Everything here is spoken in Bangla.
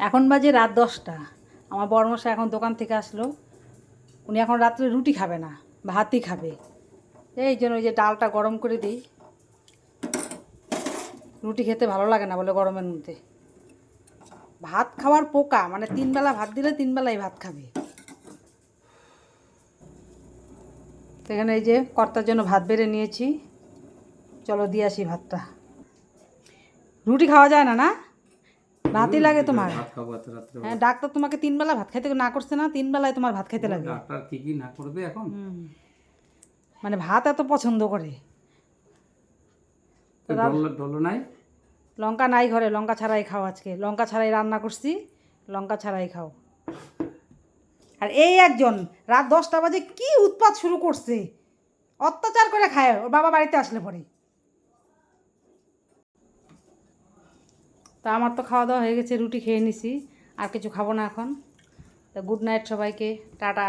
এখন বাজে রাত দশটা। আমার বড়মশা এখন দোকান থেকে আসলো। উনি এখন রাত্রে রুটি খাবে না ভাতই খাবে। এই জন্য ওই যে ডালটা গরম করে দিই। রুটি খেতে ভালো লাগে না বলে গরমের মধ্যে। ভাত খাওয়ার পোকা মানে তিনবেলা ভাত দিলে তিন বেলাই ভাত খাবে। সেখানে এই যে কর্তার জন্য ভাত বেড়ে নিয়েছি। চলো দিয়ে আসি ভাতটা। রুটি খাওয়া যায় না না? ভাতই লাগে তোমার। ভাত খাব এত রাত্রে হ্যাঁ ডাক্তার তোমাকে তিন বেলা ভাত খাইতে না করছে না তিন বেলায় তোমার ভাত খাইতে লাগে। ডাক্তার কি কি না করবে এখন? মানে ভাত এত পছন্দ করে। ডল নাই? লঙ্কা নাই ঘরে লঙ্কা ছাড়াই খাও আজকে। লঙ্কা ছাড়াই রান্না করছি লঙ্কা ছাড়াই খাও। আর এই একজন রাত দশটা বাজে কি উৎপাত শুরু করছে? অত্যাচার করে খায় ওর বাবা বাড়িতে আসলে পরে। তা আমার তো খাওয়া দাওয়া হয়ে গেছে, রুটি খেয়ে নিছি, আর কিছু খাব না এখন। তা গুড নাইট সবাইকে, টাটা।